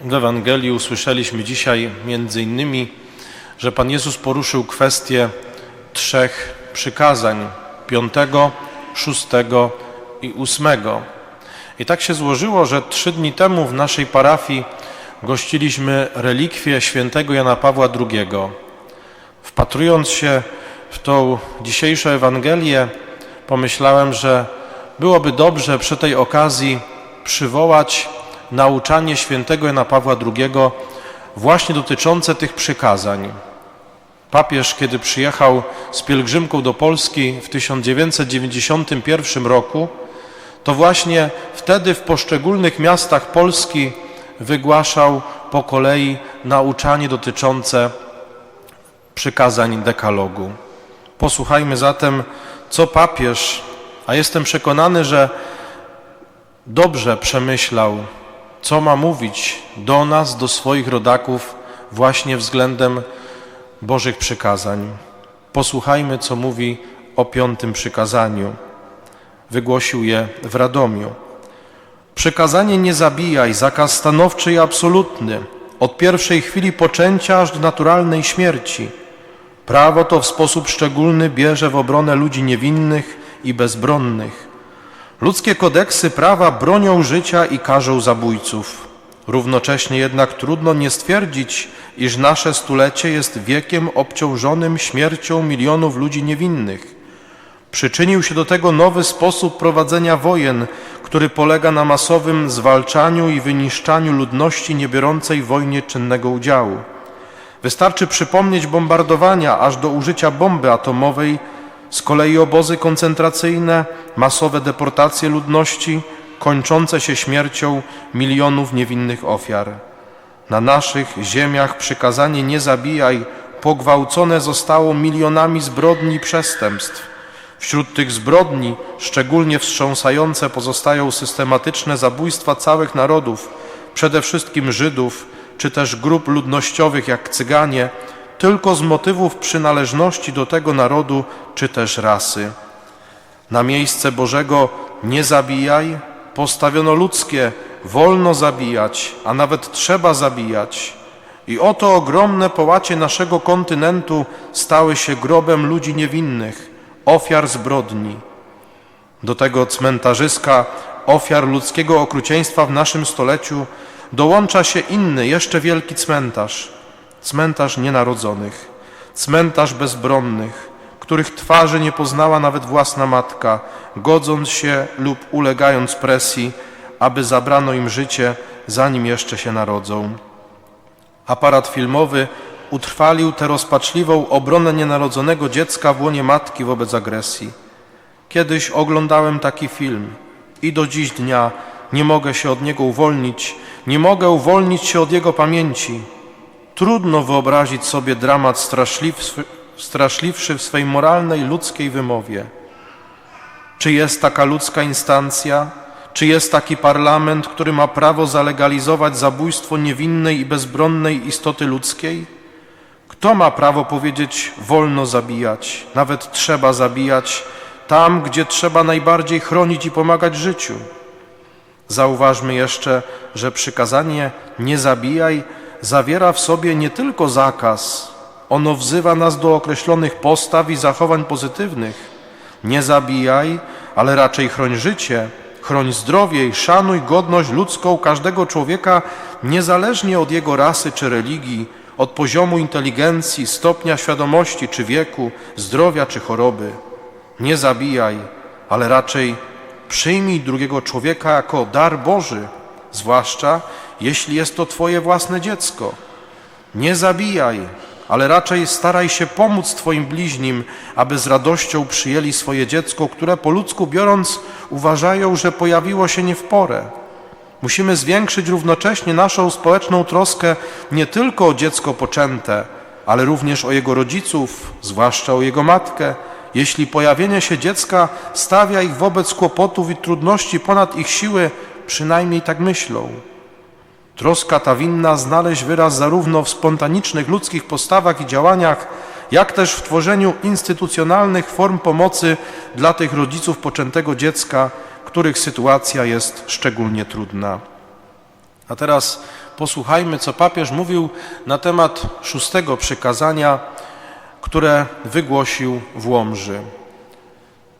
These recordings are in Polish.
W Ewangelii usłyszeliśmy dzisiaj między innymi, że Pan Jezus poruszył kwestię trzech przykazań: piątego, szóstego i ósmego. I tak się złożyło, że trzy dni temu w naszej parafii gościliśmy relikwię świętego Jana Pawła II. Wpatrując się w tą dzisiejszą Ewangelię, pomyślałem, że byłoby dobrze przy tej okazji przywołać nauczanie świętego Jana Pawła II właśnie dotyczące tych przykazań. Papież, kiedy przyjechał z pielgrzymką do Polski w 1991 roku, to właśnie wtedy w poszczególnych miastach Polski wygłaszał po kolei nauczanie dotyczące przykazań dekalogu. Posłuchajmy zatem, co papież, a jestem przekonany, że dobrze przemyślał, co ma mówić do nas, do swoich rodaków, właśnie względem Bożych przykazań. Posłuchajmy, co mówi o piątym przykazaniu. Wygłosił je w Radomiu. Przykazanie nie zabijaj, zakaz stanowczy i absolutny, od pierwszej chwili poczęcia aż do naturalnej śmierci. Prawo to w sposób szczególny bierze w obronę ludzi niewinnych i bezbronnych. Ludzkie kodeksy prawa bronią życia i karzą zabójców. Równocześnie jednak trudno nie stwierdzić, iż nasze stulecie jest wiekiem obciążonym śmiercią milionów ludzi niewinnych. Przyczynił się do tego nowy sposób prowadzenia wojen, który polega na masowym zwalczaniu i wyniszczaniu ludności niebiorącej wojnie czynnego udziału. Wystarczy przypomnieć bombardowania aż do użycia bomby atomowej, z kolei obozy koncentracyjne, masowe deportacje ludności, kończące się śmiercią milionów niewinnych ofiar. Na naszych ziemiach przykazanie nie zabijaj pogwałcone zostało milionami zbrodni i przestępstw. Wśród tych zbrodni szczególnie wstrząsające pozostają systematyczne zabójstwa całych narodów, przede wszystkim Żydów, czy też grup ludnościowych jak Cyganie, tylko z motywów przynależności do tego narodu czy też rasy. Na miejsce Bożego nie zabijaj postawiono ludzkie wolno zabijać, a nawet trzeba zabijać. I oto ogromne połacie naszego kontynentu stały się grobem ludzi niewinnych, ofiar zbrodni. Do tego cmentarzyska ofiar ludzkiego okrucieństwa w naszym stoleciu dołącza się inny, jeszcze wielki cmentarz, cmentarz nienarodzonych, cmentarz bezbronnych, których twarzy nie poznała nawet własna matka, godząc się lub ulegając presji, aby zabrano im życie, zanim jeszcze się narodzą. Aparat filmowy utrwalił tę rozpaczliwą obronę nienarodzonego dziecka w łonie matki wobec agresji. Kiedyś oglądałem taki film i do dziś dnia nie mogę się od niego uwolnić, nie mogę uwolnić się od jego pamięci. Trudno wyobrazić sobie dramat straszliwszy, w swej moralnej ludzkiej wymowie. Czy jest taka ludzka instancja, czy jest taki parlament, który ma prawo zalegalizować zabójstwo niewinnej i bezbronnej istoty ludzkiej? Kto ma prawo powiedzieć wolno zabijać, nawet trzeba zabijać, tam, gdzie trzeba najbardziej chronić i pomagać życiu? Zauważmy jeszcze, że przykazanie nie zabijaj zawiera w sobie nie tylko zakaz, ono wzywa nas do określonych postaw i zachowań pozytywnych. Nie zabijaj, ale raczej chroń życie, chroń zdrowie i szanuj godność ludzką każdego człowieka, niezależnie od jego rasy czy religii, od poziomu inteligencji, stopnia świadomości czy wieku, zdrowia czy choroby. Nie zabijaj, ale raczej przyjmij drugiego człowieka jako dar Boży, zwłaszcza jeśli jest to Twoje własne dziecko. Nie zabijaj, ale raczej staraj się pomóc Twoim bliźnim, aby z radością przyjęli swoje dziecko, które po ludzku biorąc uważają, że pojawiło się nie w porę. Musimy zwiększyć równocześnie naszą społeczną troskę nie tylko o dziecko poczęte, ale również o jego rodziców, zwłaszcza o jego matkę, jeśli pojawienie się dziecka stawia ich wobec kłopotów i trudności ponad ich siły, przynajmniej tak myślą. Troska ta winna znaleźć wyraz zarówno w spontanicznych ludzkich postawach i działaniach, jak też w tworzeniu instytucjonalnych form pomocy dla tych rodziców poczętego dziecka, których sytuacja jest szczególnie trudna. A teraz posłuchajmy, co papież mówił na temat szóstego przykazania, które wygłosił w Łomży.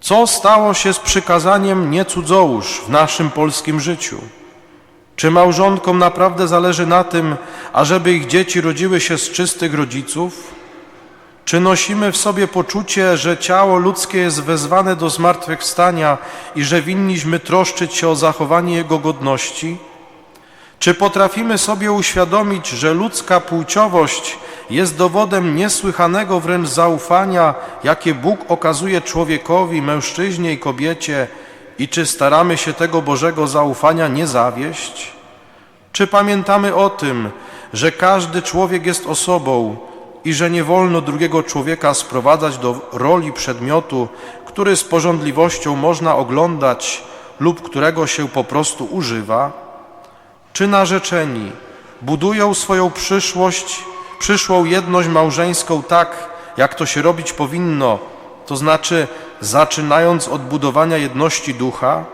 Co stało się z przykazaniem nie cudzołóż w naszym polskim życiu? Czy małżonkom naprawdę zależy na tym, ażeby ich dzieci rodziły się z czystych rodziców? Czy nosimy w sobie poczucie, że ciało ludzkie jest wezwane do zmartwychwstania i że winniśmy troszczyć się o zachowanie jego godności? Czy potrafimy sobie uświadomić, że ludzka płciowość jest dowodem niesłychanego wręcz zaufania, jakie Bóg okazuje człowiekowi, mężczyźnie i kobiecie, i czy staramy się tego Bożego zaufania nie zawieść? Czy pamiętamy o tym, że każdy człowiek jest osobą i że nie wolno drugiego człowieka sprowadzać do roli przedmiotu, który z porządliwością można oglądać lub którego się po prostu używa? Czy narzeczeni budują swoją przyszłość, przyszłą jedność małżeńską tak, jak to się robić powinno, to znaczy zaczynając od budowania jedności ducha?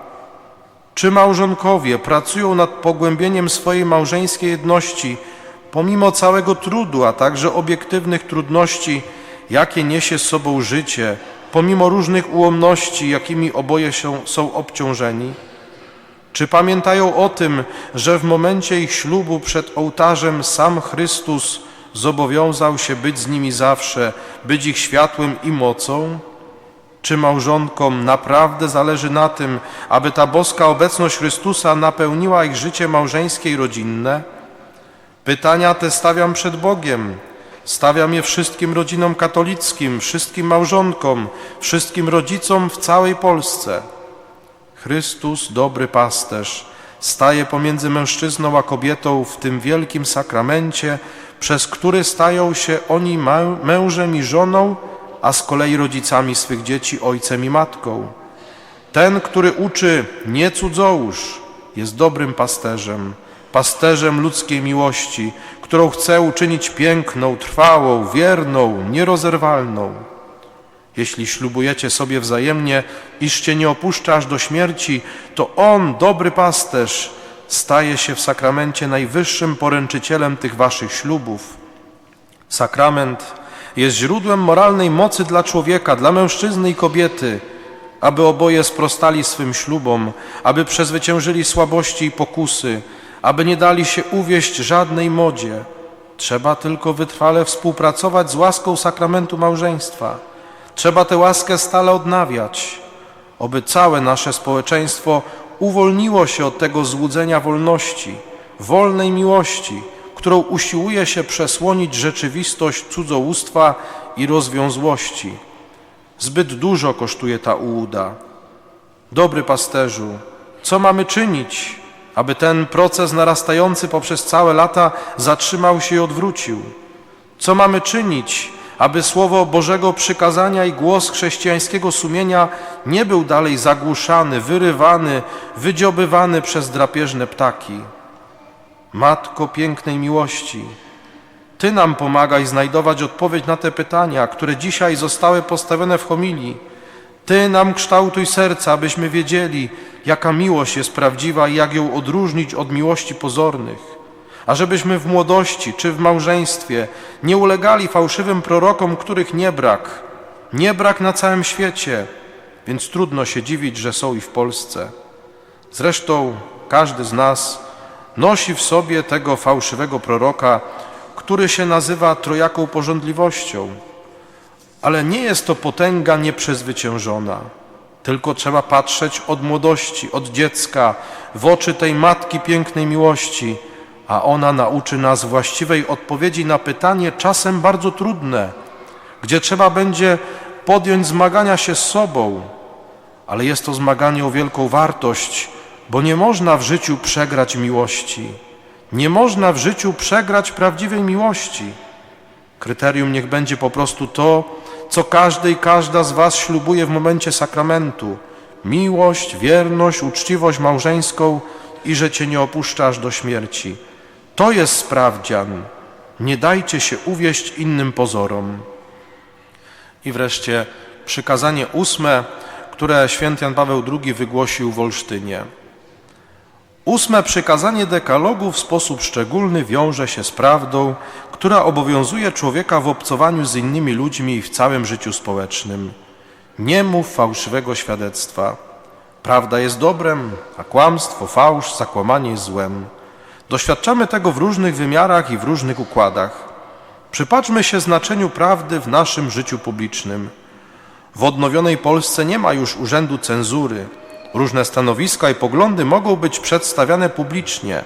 Czy małżonkowie pracują nad pogłębieniem swojej małżeńskiej jedności, pomimo całego trudu, a także obiektywnych trudności, jakie niesie z sobą życie, pomimo różnych ułomności, jakimi oboje się, są obciążeni? Czy pamiętają o tym, że w momencie ich ślubu przed ołtarzem sam Chrystus zobowiązał się być z nimi zawsze, być ich światłem i mocą? Czy małżonkom naprawdę zależy na tym, aby ta boska obecność Chrystusa napełniła ich życie małżeńskie i rodzinne? Pytania te stawiam przed Bogiem. Stawiam je wszystkim rodzinom katolickim, wszystkim małżonkom, wszystkim rodzicom w całej Polsce. Chrystus, dobry pasterz, staje pomiędzy mężczyzną a kobietą w tym wielkim sakramencie, przez który stają się oni mężem i żoną, a z kolei rodzicami swych dzieci, ojcem i matką. Ten, który uczy nie cudzołóż, jest dobrym pasterzem, pasterzem ludzkiej miłości, którą chce uczynić piękną, trwałą, wierną, nierozerwalną. Jeśli ślubujecie sobie wzajemnie, iż cię nie opuszcza aż do śmierci, to On, dobry pasterz, staje się w sakramencie najwyższym poręczycielem tych waszych ślubów. Sakrament jest źródłem moralnej mocy dla człowieka, dla mężczyzny i kobiety, aby oboje sprostali swym ślubom, aby przezwyciężyli słabości i pokusy, aby nie dali się uwieść żadnej modzie. Trzeba tylko wytrwale współpracować z łaską sakramentu małżeństwa. Trzeba tę łaskę stale odnawiać, oby całe nasze społeczeństwo uwolniło się od tego złudzenia wolności, wolnej miłości, którą usiłuje się przesłonić rzeczywistość cudzołóstwa i rozwiązłości. Zbyt dużo kosztuje ta ułuda. Dobry pasterzu, co mamy czynić, aby ten proces narastający poprzez całe lata zatrzymał się i odwrócił? Co mamy czynić, aby słowo Bożego przykazania i głos chrześcijańskiego sumienia nie był dalej zagłuszany, wyrywany, wydziobywany przez drapieżne ptaki? Matko pięknej miłości, Ty nam pomagaj znajdować odpowiedź na te pytania, które dzisiaj zostały postawione w homilii. Ty nam kształtuj serca, abyśmy wiedzieli, jaka miłość jest prawdziwa i jak ją odróżnić od miłości pozornych. Ażebyśmy w młodości czy w małżeństwie nie ulegali fałszywym prorokom, których nie brak, nie brak na całym świecie, więc trudno się dziwić, że są i w Polsce. Zresztą każdy z nas nosi w sobie tego fałszywego proroka, który się nazywa trojaką porządliwością. Ale nie jest to potęga nieprzezwyciężona, tylko trzeba patrzeć od młodości, od dziecka, w oczy tej matki pięknej miłości, a ona nauczy nas właściwej odpowiedzi na pytanie, czasem bardzo trudne, gdzie trzeba będzie podjąć zmagania się z sobą, ale jest to zmaganie o wielką wartość, bo nie można w życiu przegrać miłości. Nie można w życiu przegrać prawdziwej miłości. Kryterium niech będzie po prostu to, co każdy i każda z Was ślubuje w momencie sakramentu. Miłość, wierność, uczciwość małżeńską i że Cię nie opuszczasz do śmierci. To jest sprawdzian. Nie dajcie się uwieść innym pozorom. I wreszcie przykazanie ósme, które święty Jan Paweł II wygłosił w Olsztynie. Ósme przykazanie dekalogu w sposób szczególny wiąże się z prawdą, która obowiązuje człowieka w obcowaniu z innymi ludźmi i w całym życiu społecznym. Nie mów fałszywego świadectwa. Prawda jest dobrem, a kłamstwo, fałsz, zakłamanie jest złem. Doświadczamy tego w różnych wymiarach i w różnych układach. Przypatrzmy się znaczeniu prawdy w naszym życiu publicznym. W odnowionej Polsce nie ma już urzędu cenzury. Różne stanowiska i poglądy mogą być przedstawiane publicznie.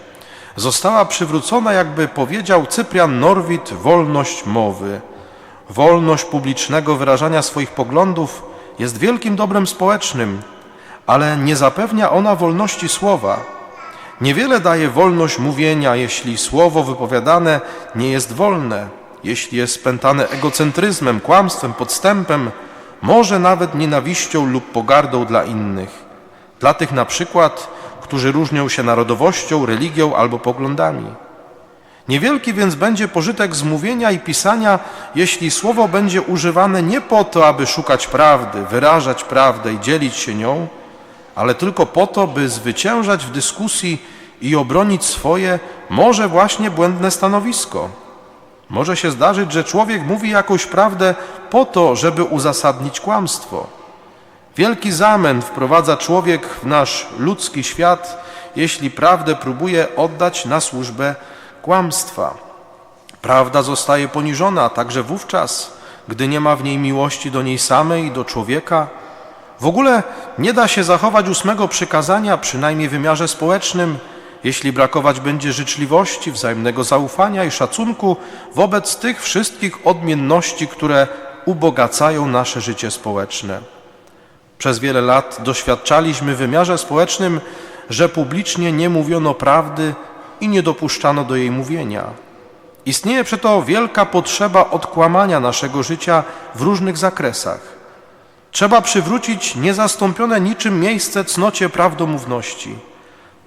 Została przywrócona, jakby powiedział Cyprian Norwid, wolność mowy. Wolność publicznego wyrażania swoich poglądów jest wielkim dobrem społecznym, ale nie zapewnia ona wolności słowa. Niewiele daje wolność mówienia, jeśli słowo wypowiadane nie jest wolne, jeśli jest spętane egocentryzmem, kłamstwem, podstępem, może nawet nienawiścią lub pogardą dla innych. Dla tych na przykład, którzy różnią się narodowością, religią albo poglądami. Niewielki więc będzie pożytek z mówienia i pisania, jeśli słowo będzie używane nie po to, aby szukać prawdy, wyrażać prawdę i dzielić się nią, ale tylko po to, by zwyciężać w dyskusji i obronić swoje, może właśnie błędne stanowisko. Może się zdarzyć, że człowiek mówi jakąś prawdę po to, żeby uzasadnić kłamstwo. Wielki zamęt wprowadza człowiek w nasz ludzki świat, jeśli prawdę próbuje oddać na służbę kłamstwa. Prawda zostaje poniżona także wówczas, gdy nie ma w niej miłości do niej samej do człowieka. W ogóle nie da się zachować ósmego przykazania, przynajmniej w wymiarze społecznym, jeśli brakować będzie życzliwości, wzajemnego zaufania i szacunku wobec tych wszystkich odmienności, które ubogacają nasze życie społeczne. Przez wiele lat doświadczaliśmy w wymiarze społecznym, że publicznie nie mówiono prawdy i nie dopuszczano do jej mówienia. Istnieje przeto wielka potrzeba odkłamania naszego życia w różnych zakresach. Trzeba przywrócić niezastąpione niczym miejsce cnocie prawdomówności.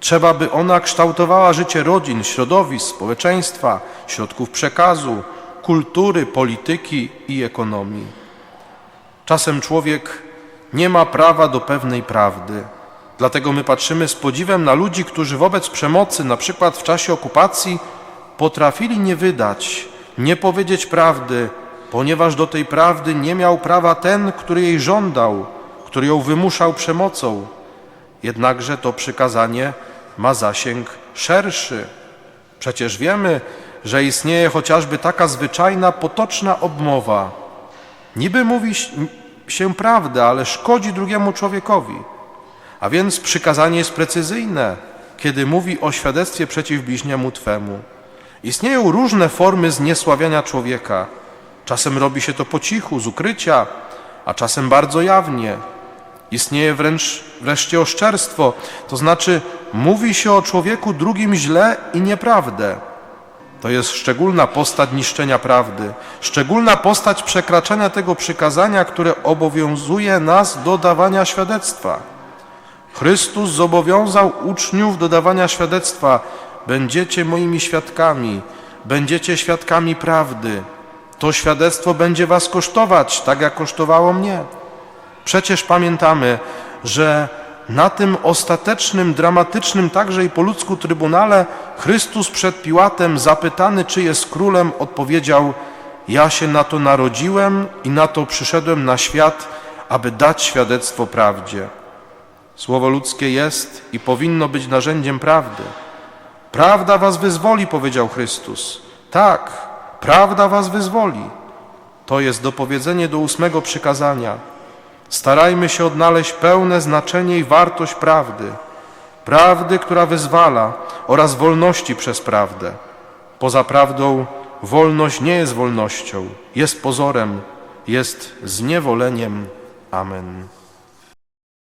Trzeba, by ona kształtowała życie rodzin, środowisk, społeczeństwa, środków przekazu, kultury, polityki i ekonomii. Czasem człowiek nie ma prawa do pewnej prawdy. Dlatego my patrzymy z podziwem na ludzi, którzy wobec przemocy, na przykład w czasie okupacji, potrafili nie wydać, nie powiedzieć prawdy, ponieważ do tej prawdy nie miał prawa ten, który jej żądał, który ją wymuszał przemocą. Jednakże to przykazanie ma zasięg szerszy. Przecież wiemy, że istnieje chociażby taka zwyczajna, potoczna obmowa. Niby mówi się prawdę, ale szkodzi drugiemu człowiekowi. A więc przykazanie jest precyzyjne, kiedy mówi o świadectwie przeciw bliźniemu Twemu. Istnieją różne formy zniesławiania człowieka. Czasem robi się to po cichu, z ukrycia, a czasem bardzo jawnie. Istnieje wręcz wreszcie oszczerstwo, to znaczy mówi się o człowieku drugim źle i nieprawdę. To jest szczególna postać niszczenia prawdy, szczególna postać przekraczania tego przykazania, które obowiązuje nas do dawania świadectwa. Chrystus zobowiązał uczniów do dawania świadectwa: Będziecie moimi świadkami, będziecie świadkami prawdy. To świadectwo będzie was kosztować, tak jak kosztowało mnie. Przecież pamiętamy, że na tym ostatecznym, dramatycznym także i po ludzku trybunale Chrystus przed Piłatem zapytany, czy jest królem, odpowiedział: Ja się na to narodziłem i na to przyszedłem na świat, aby dać świadectwo prawdzie. Słowo ludzkie jest i powinno być narzędziem prawdy. Prawda was wyzwoli, powiedział Chrystus. Tak, prawda was wyzwoli. To jest dopowiedzenie do ósmego przykazania. Starajmy się odnaleźć pełne znaczenie i wartość prawdy, prawdy, która wyzwala oraz wolności przez prawdę. Poza prawdą wolność nie jest wolnością, jest pozorem, jest zniewoleniem. Amen.